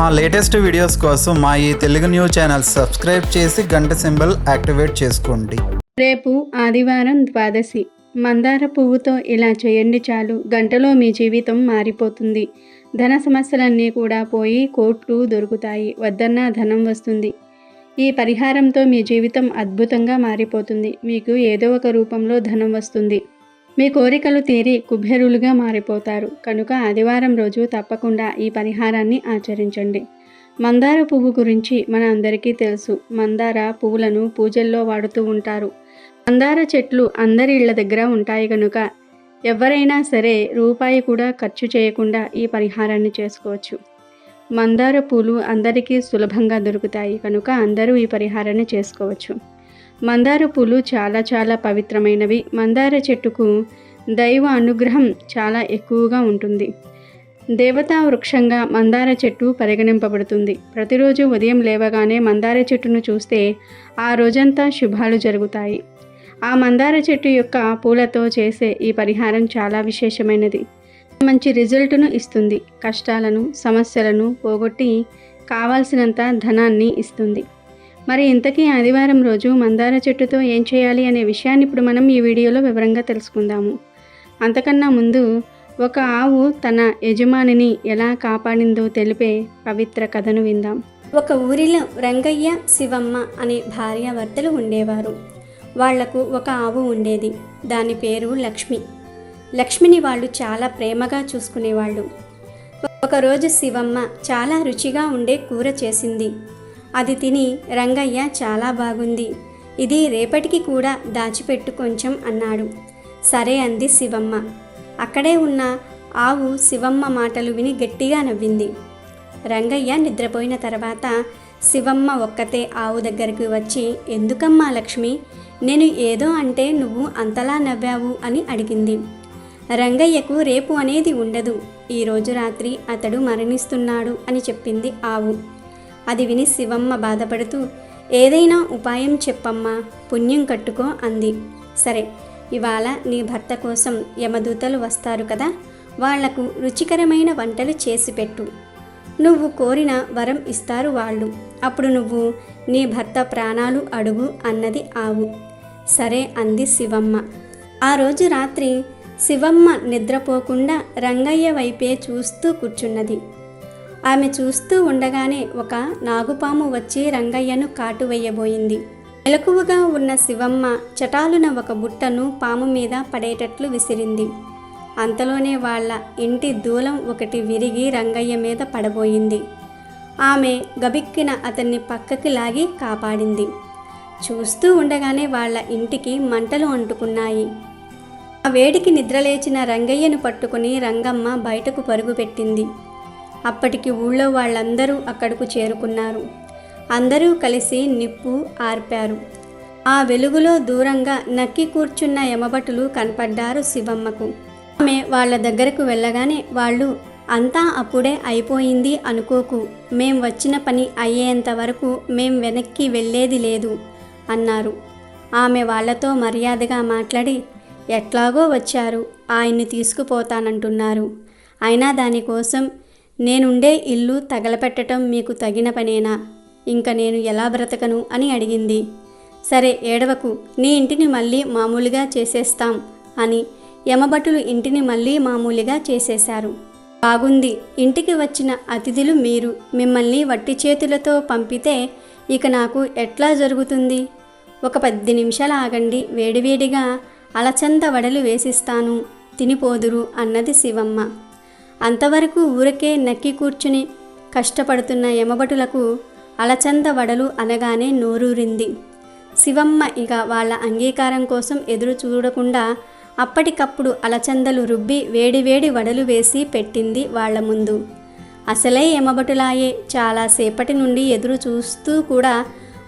మా latest videos కోసం మా ఈ తెలుగు న్యూస్ ఛానల్ సబ్స్క్రైబ్ చేసి గంట సింబల్ యాక్టివేట్ చేసుకోండి. రేపు ఆదివారం ద్వాదశి. మందార పువ్వుతో ఇలా చేయండి చాలు. గంటలో మీ జీవితం మారిపోతుంది. ధన సమస్యలన్నీ కూడా పోయి కోట్లు దొరుకుతాయి. వద్దన్నా ధనం వస్తుంది. ఈ పరిహారంతో మీ జీవితం అద్భుతంగా మారిపోతుంది. మీకు ఏదో ఒక రూపంలో ధనం వస్తుంది. మీ కోరికలు తీరి కుబేరులుగా మారిపోతారు. కనుక ఆదివారం రోజు తప్పకుండా ఈ పరిహారాన్ని ఆచరించండి. మందార పువ్వు గురించి మన అందరికీ తెలుసు. మందార పువ్వులను పూజల్లో వాడుతూ ఉంటారు. మందార చెట్లు అందరి ఇళ్ళ దగ్గర ఉంటాయి కనుక ఎవరైనా సరే రూపాయి కూడా ఖర్చు చేయకుండా ఈ పరిహారాన్ని చేసుకోవచ్చు. మందార పూలు అందరికీ సులభంగా దొరుకుతాయి. కనుక అందరూ ఈ పరిహారాన్ని చేసుకోవచ్చు. మందార పూలు చాలా చాలా పవిత్రమైనవి. మందార చెట్టుకు దైవ అనుగ్రహం చాలా ఎక్కువగా ఉంటుంది. దేవతా వృక్షంగా మందార చెట్టు పరిగణింపబడుతుంది. ప్రతిరోజు ఉదయం లేవగానే మందార చెట్టును చూస్తే ఆ రోజంతా శుభాలు జరుగుతాయి. ఆ మందార చెట్టు యొక్క పూలతో చేసే ఈ పరిహారం చాలా విశేషమైనది. మంచి రిజల్ట్ను ఇస్తుంది. కష్టాలను సమస్యలను పోగొట్టి కావాల్సినంత ధనాన్ని ఇస్తుంది. మరి ఇంతకీ ఆదివారం రోజు మందార చెట్టుతో ఏం చేయాలి అనే విషయాన్ని ఇప్పుడు మనం ఈ వీడియోలో వివరంగా తెలుసుకుందాము. అంతకన్నా ముందు ఒక ఆవు తన యజమానిని ఎలా కాపాడిందో తెలిపే పవిత్ర కథను విందాం. ఒక ఊరిలో రంగయ్య శివమ్మ అనే భార్యాభర్తలు ఉండేవారు. వాళ్ళకు ఒక ఆవు ఉండేది. దాని పేరు లక్ష్మి. లక్ష్మిని వాళ్ళు చాలా ప్రేమగా చూసుకునేవాళ్ళు. ఒకరోజు శివమ్మ చాలా రుచిగా ఉండే కూర చేసింది. అది తిని రంగయ్య చాలా బాగుంది. ఇది రేపటికి కూడా దాచిపెట్టు కొంచెం అన్నాడు. సరే అంది శివమ్మ. అక్కడే ఉన్న ఆవు శివమ్మ మాటలు విని గట్టిగా నవ్వింది. రంగయ్య నిద్రపోయిన తర్వాత శివమ్మ ఒక్కతే ఆవు దగ్గరికి వచ్చి ఎందుకమ్మా లక్ష్మి నేను ఏదో అంటే నువ్వు అంతలా నవ్వావు అని అడిగింది. రంగయ్యకు రేపు అనేది ఉండదు. ఈరోజు రాత్రి అతడు మరణిస్తున్నాడు అని చెప్పింది ఆవు. అది విని శివమ్మ బాధపడుతూ ఏదైనా ఉపాయం చెప్పమ్మా పుణ్యం కట్టుకో అంది. సరే ఇవాళ నీ భర్త కోసం యమదూతలు వస్తారు కదా వాళ్ళకు రుచికరమైన వంటలు చేసి పెట్టు. నువ్వు కోరిన వరం ఇస్తారు వాళ్ళు. అప్పుడు నువ్వు నీ భర్త ప్రాణాలు అడుగు అన్నది ఆవు. సరే అంది శివమ్మ. ఆ రోజు రాత్రి శివమ్మ నిద్రపోకుండా రంగయ్య వైపే చూస్తూ కూర్చున్నది. ఆమె చూస్తూ ఉండగానే ఒక నాగుపాము వచ్చి రంగయ్యను కాటు వేయబోయింది. మెలకువగా ఉన్న శివమ్మ చటాలున ఒక బుట్టను పాము మీద పడేటట్లు విసిరింది. అంతలోనే వాళ్ళ ఇంటి దూలం ఒకటి విరిగి రంగయ్య మీద పడబోయింది. ఆమె గబిక్కిన అతన్ని పక్కకి లాగి కాపాడింది. చూస్తూ ఉండగానే వాళ్ళ ఇంటికి మంటలు అంటుకున్నాయి. ఆ వేడికి నిద్రలేచిన రంగయ్యను పట్టుకుని రంగమ్మ బయటకు పరుగుపెట్టింది అప్పటికి ఊళ్ళో వాళ్ళందరూ అక్కడకు చేరుకున్నారు. అందరూ కలిసి నిప్పు ఆర్పారు. ఆ వెలుగులో దూరంగా నక్కి కూర్చున్న యమభటులు కనపడ్డారు శివమ్మకు. ఆమె వాళ్ళ దగ్గరకు వెళ్ళగానే వాళ్ళు అంతా అప్పుడే అయిపోయింది అనుకోకు. మేం వచ్చిన పని అయ్యేంత వరకు మేం వెనక్కి వెళ్ళేది లేదు అన్నారు. ఆమె వాళ్ళతో మర్యాదగా మాట్లాడి ఎట్లాగో వచ్చారు ఆయన్ని తీసుకుపోతానంటున్నారు. అయినా దానికోసం నేనుండే ఇల్లు తగలపెట్టడం మీకు తగిన పనేనా? ఇంక నేను ఎలా బ్రతకను? అని అడిగింది. సరే ఏడవకు. నీ ఇంటిని మళ్ళీ మామూలుగా చేసేస్తాం అని యమభటులు ఇంటిని మళ్ళీ మామూలుగా చేసేశారు. బాగుంది. ఇంటికి వచ్చిన అతిథులు మీరు మిమ్మల్ని వట్టి చేతులతో పంపితే ఇక నాకు ఎట్లా జరుగుతుంది? ఒక పది నిమిషాలు ఆగండి. వేడివేడిగా అలచంద వడలు వేసిస్తాను. తినిపోదురు అన్నది శివమ్మ. అంతవరకు ఊరకే నక్కి కూర్చుని కష్టపడుతున్న యమభటులకు అలచంద వడలు అనగానే నోరూరింది. శివమ్మ ఇక వాళ్ళ అంగీకారం కోసం ఎదురు చూడకుండా అప్పటికప్పుడు అలచందలు రుబ్బి వేడివేడి వడలు వేసి పెట్టింది వాళ్ళ ముందు. అసలే యమభటులాయే చాలాసేపటి నుండి ఎదురు చూస్తూ కూడా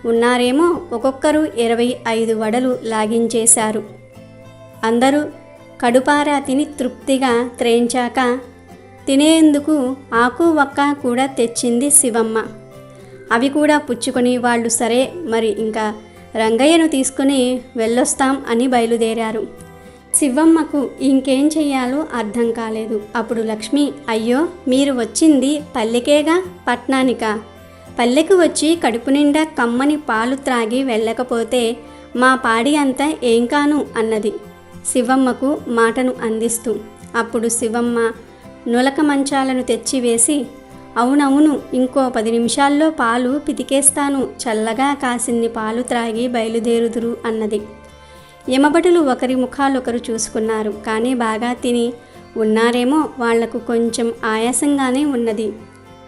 ఉన్నారేమో ఒక్కొక్కరు ఇరవై ఐదు వడలు లాగించేశారు. అందరూ కడుపారా తిని తృప్తిగా త్రేయించాక తినేందుకు ఆకు వక్క కూడా తెచ్చింది శివమ్మ. అవి కూడా పుచ్చుకొని వాళ్ళు సరే మరి ఇంకా రంగయ్యను తీసుకుని వెళ్ళొస్తాం అని బయలుదేరారు. శివమ్మకు ఇంకేం చెయ్యాలో అర్థం కాలేదు. అప్పుడు లక్ష్మి అయ్యో మీరు వచ్చింది పల్లెకేగా పట్నానికా? పల్లెకు వచ్చి కడుపు నిండా కమ్మని పాలు త్రాగి వెళ్ళకపోతే మా పాడి అంతా ఏం కాను అన్నది. శివమ్మకు మాటను అందిస్తూ అప్పుడు శివమ్మ నులక మంచాలను తెచ్చివేసి అవునవును ఇంకో పది నిమిషాల్లో పాలు పితికేస్తాను చల్లగా కాసిన్ని పాలు త్రాగి బయలుదేరుదురు అన్నది. యమబటులు ఒకరి ముఖాలొకరు చూసుకున్నారు కానీ బాగా తిని ఉన్నారేమో వాళ్ళకు కొంచెం ఆయాసంగానే ఉన్నది.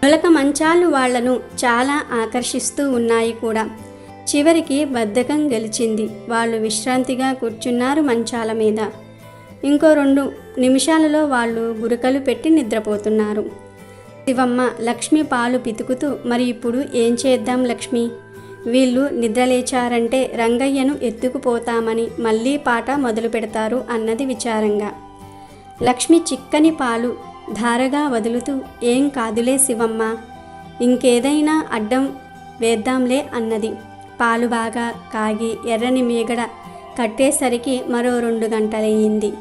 నులక మంచాలు వాళ్ళను చాలా ఆకర్షిస్తూ ఉన్నాయి కూడా. చివరికి బద్ధకం గెలిచింది. వాళ్ళు విశ్రాంతిగా కూర్చున్నారు మంచాల మీద. ఇంకో రెండు నిమిషాలలో వాళ్ళు గురకలు పెట్టి నిద్రపోతున్నారు. శివమ్మ లక్ష్మి పాలు పితుకుతూ మరి ఇప్పుడు ఏం చేద్దాం లక్ష్మి? వీళ్ళు నిద్రలేచారంటే రంగయ్యను ఎత్తుకుపోతామని మళ్ళీ పాట మొదలు పెడతారు అన్నది విచారంగా. లక్ష్మి చిక్కని పాలు ధారగా వదులుతూ ఏం కాదులే శివమ్మ ఇంకేదైనా అడ్డం వేద్దాంలే అన్నది. పాలు బాగా కాగి ఎర్రని మీగడ కట్టేసరికి మరో రెండు గంటలయ్యింది.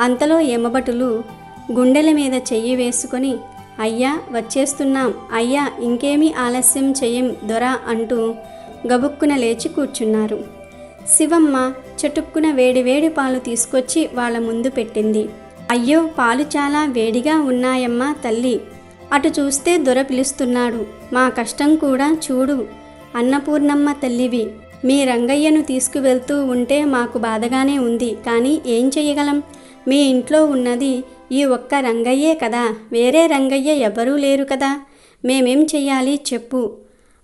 అంతలో యమభటులు గుండెల మీద చెయ్యి వేసుకొని అయ్యా వచ్చేస్తున్నాం. అయ్యా ఇంకేమీ ఆలస్యం చెయ్యం దొర అంటూ గబుక్కున లేచి కూర్చున్నారు. శివమ్మ చటుక్కున వేడి వేడి పాలు తీసుకొచ్చి వాళ్ళ ముందు పెట్టింది. అయ్యో పాలు చాలా వేడిగా ఉన్నాయమ్మా తల్లి. అటు చూస్తే దొర పిలుస్తున్నాడు. మా కష్టం కూడా చూడు. అన్నపూర్ణమ్మ తల్లివి మీ రంగయ్యను తీసుకువెళ్తూ ఉంటే మాకు బాధగానే ఉంది. కానీ ఏం చేయగలం మీ ఇంట్లో ఉన్నది ఈ ఒక్క రంగయ్యే కదా వేరే రంగయ్య ఎవరూ లేరు కదా. మేమేం చెయ్యాలి చెప్పు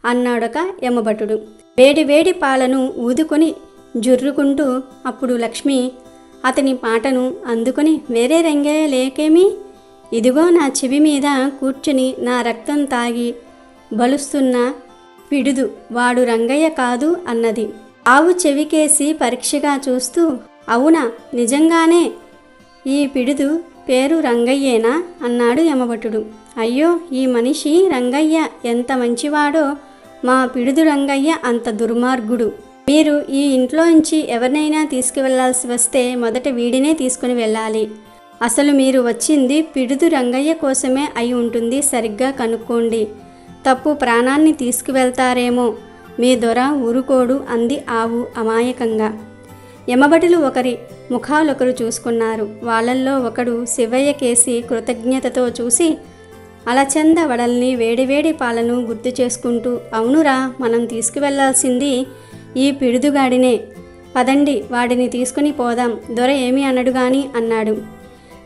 అన్నాడొక యమభటుడు. వేడి వేడి పాలను ఊదుకొని జుర్రుకుంటూ అప్పుడు లక్ష్మి అతని పాటను అందుకొని వేరే రంగయ్య లేకేమి? ఇదిగో నా చెవి మీద కూర్చుని నా రక్తం తాగి బలుస్తున్న పిడుదు వాడు రంగయ్య కాదు అన్నది. ఆవు చెవికేసి పరీక్షగా చూస్తూ అవునా నిజంగానే? ఈ పిడుదు పేరు రంగయ్యేనా? అన్నాడు యమభటుడు. అయ్యో ఈ మనిషి రంగయ్య ఎంత మంచివాడో. మా పిడుదు రంగయ్య అంత దుర్మార్గుడు. మీరు ఈ ఇంట్లోంచి ఎవరినైనా తీసుకువెళ్ళాల్సి వస్తే మొదట వీడినే తీసుకుని వెళ్ళాలి. అసలు మీరు వచ్చింది పిడుదు రంగయ్య కోసమే అయి ఉంటుంది సరిగ్గా కనుక్కోండి. తప్పు ప్రాణాన్ని తీసుకువెళ్తారేమో. మీ దొర ఊరుకోడు అంది ఆవు అమాయకంగా. యమభటులు ఒకరి ముఖాలొకరు చూసుకున్నారు. వాళ్ళల్లో ఒకడు శివయ్య కేసి కృతజ్ఞతతో చూసి అలచంద వడల్ని వేడివేడి పాలను గుర్తు చేసుకుంటూ అవునురా మనం తీసుకువెళ్ళాల్సింది ఈ పిడుదుగాడినే. పదండి వాడిని తీసుకుని పోదాం. దొర ఏమీ అనడు గాని అన్నాడు.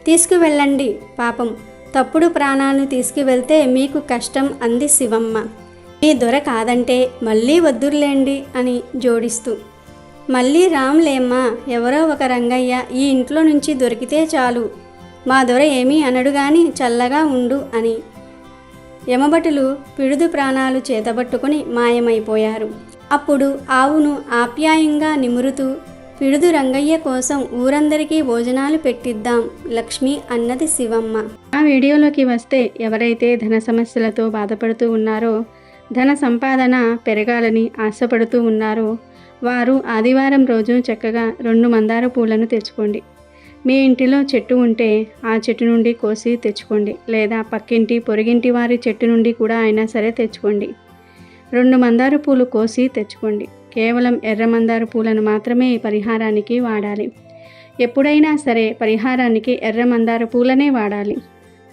తీసుకువెళ్ళండి పాపం. తప్పుడు ప్రాణాలను తీసుకువెళ్తే మీకు కష్టం అంది శివమ్మ. మీ దొర కాదంటే మళ్ళీ వద్దుర్లేండి అని జోడిస్తూ మళ్ళీ రామ్లేమ్మా ఎవరో ఒక రంగయ్య ఈ ఇంట్లో నుంచి దొరికితే చాలు. మా దొర ఏమీ అనడు గాని చల్లగా ఉండు అని. యమభటులు పిడుదు ప్రాణాలు చేతబట్టుకుని మాయమైపోయారు. అప్పుడు ఆవును ఆప్యాయంగా నిమురుతూ పిడుదు రంగయ్య కోసం ఊరందరికీ భోజనాలు పెట్టిద్దాం లక్ష్మి అన్నది శివమ్మ. ఆ వీడియోలోకి వస్తే ఎవరైతే ధన సమస్యలతో బాధపడుతూ ఉన్నారో ధన సంపాదన పెరగాలని ఆశపడుతూ ఉన్నారో వారు ఆదివారం రోజు చక్కగా రెండు మందార పూలను తెచ్చుకోండి. మీ ఇంటిలో చెట్టు ఉంటే ఆ చెట్టు నుండి కోసి తెచ్చుకోండి. లేదా పక్కింటి పొరిగింటి వారి చెట్టు నుండి కూడా అయినా సరే తెచ్చుకోండి. రెండు మందార పూలు కోసి తెచ్చుకోండి. కేవలం ఎర్ర మందార పూలను మాత్రమే ఈ పరిహారానికి వాడాలి. ఎప్పుడైనా సరే పరిహారానికి ఎర్ర మందార పూలనే వాడాలి.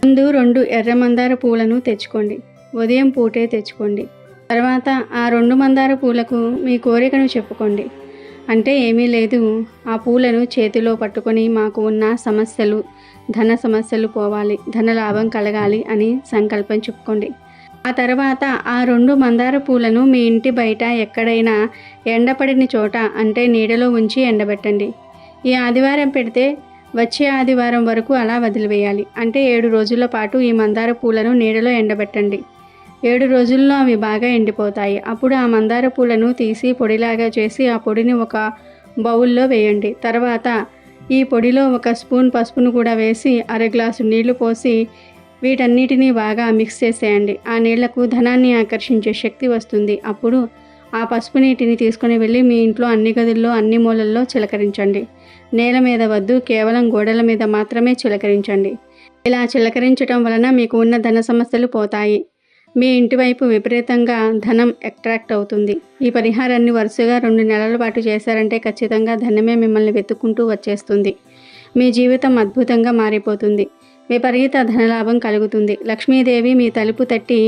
ముందు రెండు ఎర్ర మందార పూలను తెచ్చుకోండి. ఉదయం పూటే తెచ్చుకోండి. తర్వాత ఆ రెండు మందార పూలకు మీ కోరికను చెప్పుకోండి. అంటే ఏమీ లేదు. ఆ పూలను చేతిలో పట్టుకొని మాకు ఉన్న సమస్యలు ధన సమస్యలు పోవాలి ధన లాభం కలగాలి అని సంకల్పం చెప్పుకోండి. ఆ తర్వాత ఆ రెండు మందార పూలను మీ ఇంటి బయట ఎక్కడైనా ఎండపడిన చోట అంటే నీడలో ఉంచి ఎండబెట్టండి. ఈ ఆదివారం పెడితే వచ్చే ఆదివారం వరకు అలా వదిలివేయాలి. అంటే ఏడు రోజుల పాటు ఈ మందార పూలను నీడలో ఎండబెట్టండి. ఏడు రోజుల్లో అవి బాగా ఎండిపోతాయి. అప్పుడు ఆ మందార పూలను తీసి పొడిలాగా చేసి ఆ పొడిని ఒక బౌల్లో వేయండి. తర్వాత ఈ పొడిలో ఒక స్పూన్ పసుపును కూడా వేసి అర గ్లాసు నీళ్ళు పోసి వీటన్నిటినీ బాగా మిక్స్ చేసేయండి. ఆ నీళ్ళకు ధనాన్ని ఆకర్షించే శక్తి వస్తుంది. అప్పుడు ఆ పసుపు నీటిని తీసుకొని వెళ్ళి మీ ఇంట్లో అన్ని గదుల్లో అన్ని మూలల్లో చిలకరించండి. నేల మీద వద్దు కేవలం గోడల మీద మాత్రమే చిలకరించండి. ఇలా చిలకరించటం వలన మీకు ఉన్న ధన సమస్యలు పోతాయి. మీ ఇంటి వైపు విపరీతంగా ధనం అట్రాక్ట్ అవుతుంది. ఈ పరిహారాన్ని వరుసగా రెండు నెలల పాటు చేశారంటే ఖచ్చితంగా ధనమే మిమ్మల్ని వెతుక్కుంటూ వచ్చేస్తుంది. మీ జీవితం అద్భుతంగా మారిపోతుంది. విపరీత ధనలాభం కలుగుతుంది. లక్ష్మీదేవి మీ తలుపు తట్టి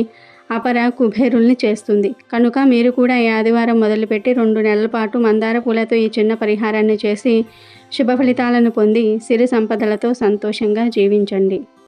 అపర కుబేరుల్ని చేస్తుంది. కనుక మీరు కూడా ఈ ఆదివారం మొదలుపెట్టి రెండు నెలల పాటు మందార పూలతో ఈ చిన్న పరిహారాన్ని చేసి శుభ ఫలితాలను పొంది సిరి సంపదలతో సంతోషంగా జీవించండి.